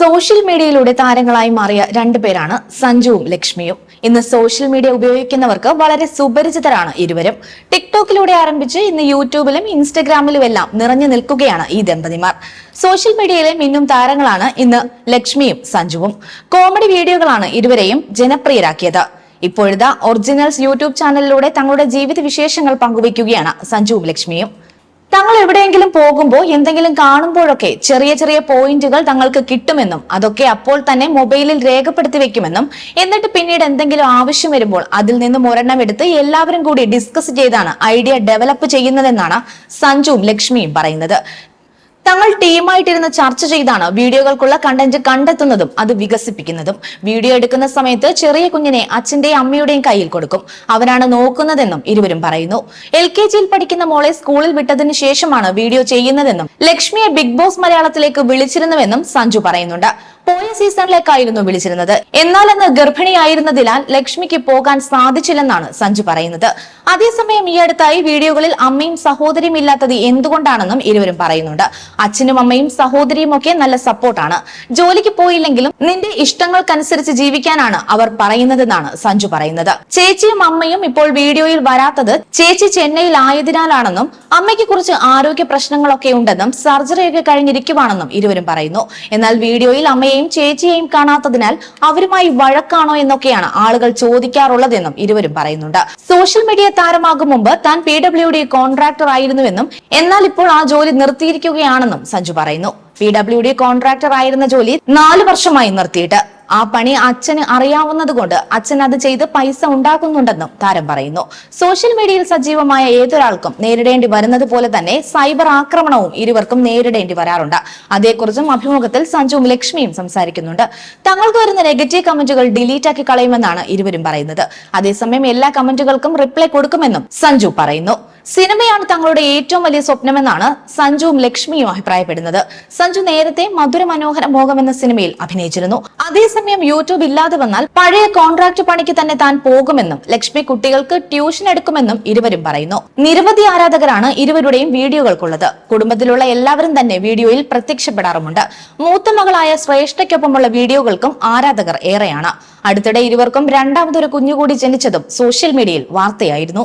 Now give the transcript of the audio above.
Social മീഡിയയിലൂടെ താരങ്ങളായി മാറിയ രണ്ടുപേരാണ് സഞ്ജുവും ലക്ഷ്മിയും. ഇന്ന് സോഷ്യൽ മീഡിയ ഉപയോഗിക്കുന്നവർക്ക് വളരെ സുപരിചിതരാണ് ഇരുവരും. ടിക്ടോക്കിലൂടെ ആരംഭിച്ച് ഇന്ന് യൂട്യൂബിലും ഇൻസ്റ്റഗ്രാമിലും എല്ലാം നിറഞ്ഞു നിൽക്കുകയാണ് ഈ ദമ്പതിമാർ. സോഷ്യൽ മീഡിയയിലെ മിന്നും താരങ്ങളാണ് ഇന്ന് ലക്ഷ്മിയും സഞ്ജുവും. കോമഡി വീഡിയോകളാണ് ഇരുവരെയും ജനപ്രിയരാക്കിയത്. ഇപ്പോഴത്തെ ഒറിജിനൽസ് യൂട്യൂബ് ചാനലിലൂടെ തങ്ങളുടെ ജീവിത വിശേഷങ്ങൾ പങ്കുവയ്ക്കുകയാണ് സഞ്ജുവും ലക്ഷ്മിയും. തങ്ങൾ എവിടെയെങ്കിലും പോകുമ്പോൾ എന്തെങ്കിലും കാണുമ്പോഴൊക്കെ ചെറിയ ചെറിയ പോയിന്റുകൾ തങ്ങൾക്ക് കിട്ടുമെന്നും അതൊക്കെ അപ്പോൾ തന്നെ മൊബൈലിൽ രേഖപ്പെടുത്തി വെക്കുമെന്നും എന്നിട്ട് പിന്നീട് എന്തെങ്കിലും ആവശ്യം വരുമ്പോൾ അതിൽ നിന്നും ഒരെണ്ണം എടുത്ത് എല്ലാവരും കൂടി ഡിസ്കസ് ചെയ്താണ് ഐഡിയ ഡെവലപ്പ് ചെയ്യുന്നതെന്നാണ് സഞ്ജുവും ലക്ഷ്മിയും പറയുന്നത്. തങ്ങൾ ടീമായിട്ടിരുന്ന് ചർച്ച ചെയ്താണ് വീഡിയോകൾക്കുള്ള കണ്ടന്റ് കണ്ടെത്തുന്നതും അത് വികസിപ്പിക്കുന്നതും. വീഡിയോ എടുക്കുന്ന സമയത്ത് ചെറിയ കുഞ്ഞിനെ അച്ഛന്റെയും അമ്മയുടെയും കയ്യിൽ കൊടുക്കും. അവരാണ് നോക്കുന്നതെന്നും ഇരുവരും പറയുന്നു. എൽ കെ ജിയിൽ പഠിക്കുന്ന മോളെ സ്കൂളിൽ വിട്ടതിന് ശേഷമാണ് വീഡിയോ ചെയ്യുന്നതെന്നും ലക്ഷ്മിയെ ബിഗ് ബോസ് മലയാളത്തിലേക്ക് വിളിച്ചിരുന്നുവെന്നും സഞ്ജു പറയുന്നുണ്ട്. പോയ സീസണിലേക്കായിരുന്നു വിളിച്ചിരുന്നത്. എന്നാൽ അന്ന് ഗർഭിണിയായിരുന്നതിനാൽ ലക്ഷ്മിക്ക് പോകാൻ സാധിച്ചില്ലെന്നാണ് സഞ്ജു പറയുന്നത്. അതേസമയം ഈ അടുത്തായി വീഡിയോകളിൽ അമ്മയും സഹോദരിയും ഇല്ലാത്തത് എന്തുകൊണ്ടാണെന്നും ഇരുവരും പറയുന്നുണ്ട്. അച്ഛനും അമ്മയും സഹോദരിയും ഒക്കെ നല്ല സപ്പോർട്ടാണ്. ജോലിക്ക് പോയില്ലെങ്കിലും നിന്റെ ഇഷ്ടങ്ങൾക്കനുസരിച്ച് ജീവിക്കാനാണ് അവർ പറയുന്നതെന്നാണ് സഞ്ജു പറയുന്നത്. ചേച്ചിയും അമ്മയും ഇപ്പോൾ വീഡിയോയിൽ വരാത്തത് ചേച്ചി ചെന്നൈയിൽ ആയതിനാലാണെന്നും അമ്മയ്ക്ക് കുറിച്ച് ആരോഗ്യ പ്രശ്നങ്ങളൊക്കെ ഉണ്ടെന്നും സർജറിയൊക്കെ കഴിഞ്ഞിരിക്കുവാണെന്നും ഇരുവരും പറയുന്നു. എന്നാൽ വീഡിയോയിൽ അമ്മയെയും ചേച്ചിയെയും കാണാത്തതിനാൽ അവരുമായി വഴക്കാണോ എന്നൊക്കെയാണ് ആളുകൾ ചോദിക്കാറുള്ളതെന്നും ഇരുവരും പറയുന്നുണ്ട്. സോഷ്യൽ മീഡിയ താരമാകും മുമ്പ് താൻ പി ഡബ്ല്യു ഡി കോൺട്രാക്ടർ ആയിരുന്നുവെന്നും എന്നാൽ ഇപ്പോൾ ആ ജോലി നിർത്തിയിരിക്കുകയാണെന്നും സഞ്ജു പറയുന്നു. പി ഡബ്ല്യു ഡി കോൺട്രാക്ടർ ആയിരുന്ന ജോലി നാലു വർഷമായി നിർത്തിയിട്ട്. ആ പണി അച്ഛന് അറിയാവുന്നതുകൊണ്ട് അച്ഛൻ അത് ചെയ്ത് പൈസ ഉണ്ടാക്കുന്നുണ്ടെന്നും താരം പറയുന്നു. സോഷ്യൽ മീഡിയയിൽ സജീവമായ ഏതൊരാൾക്കും നേരിടേണ്ടി വരുന്നത് പോലെ തന്നെ സൈബർ ആക്രമണവും ഇരുവർക്കും നേരിടേണ്ടി വരാറുണ്ട്. അതേക്കുറിച്ചും അഭിമുഖത്തിൽ സഞ്ജുവും ലക്ഷ്മിയും സംസാരിക്കുന്നുണ്ട്. തങ്ങൾക്ക് വരുന്ന നെഗറ്റീവ് കമന്റുകൾ ഡിലീറ്റ് ആക്കി കളയുമെന്നാണ് ഇരുവരും പറയുന്നത്. അതേസമയം എല്ലാ കമന്റുകൾക്കും റിപ്ലൈ കൊടുക്കുമെന്നും സഞ്ജു പറയുന്നു. സിനിമയാണ് തങ്ങളുടെ ഏറ്റവും വലിയ സ്വപ്നമെന്നാണ് സഞ്ജുവും ലക്ഷ്മിയും അഭിപ്രായപ്പെടുന്നത്. സഞ്ജു നേരത്തെ മധുര മനോഹര മോഹം എന്ന സിനിമയിൽ അഭിനയിച്ചിരുന്നു. അതേസമയം യൂട്യൂബ് ഇല്ലാതെ വന്നാൽ പഴയ കോൺട്രാക്ട് പണിക്ക് തന്നെ താൻ പോകുമെന്നും ലക്ഷ്മി കുട്ടികൾക്ക് ട്യൂഷൻ എടുക്കുമെന്നും ഇരുവരും പറയുന്നു. നിരവധി ആരാധകരാണ് ഇരുവരുടെയും വീഡിയോകൾക്കുള്ളത്. കുടുംബത്തിലുള്ള എല്ലാവരും തന്നെ വീഡിയോയിൽ പ്രത്യക്ഷപ്പെടാറുമുണ്ട്. മൂത്ത മകളായ ശ്രേഷ്ഠയ്ക്കൊപ്പമുള്ള വീഡിയോകൾക്കും ആരാധകർ ഏറെയാണ്. അടുത്തിടെ ഇരുവർക്കും രണ്ടാമതൊരു കുഞ്ഞുകൂടി ജനിച്ചതും സോഷ്യൽ മീഡിയയിൽ വാർത്തയായിരുന്നു.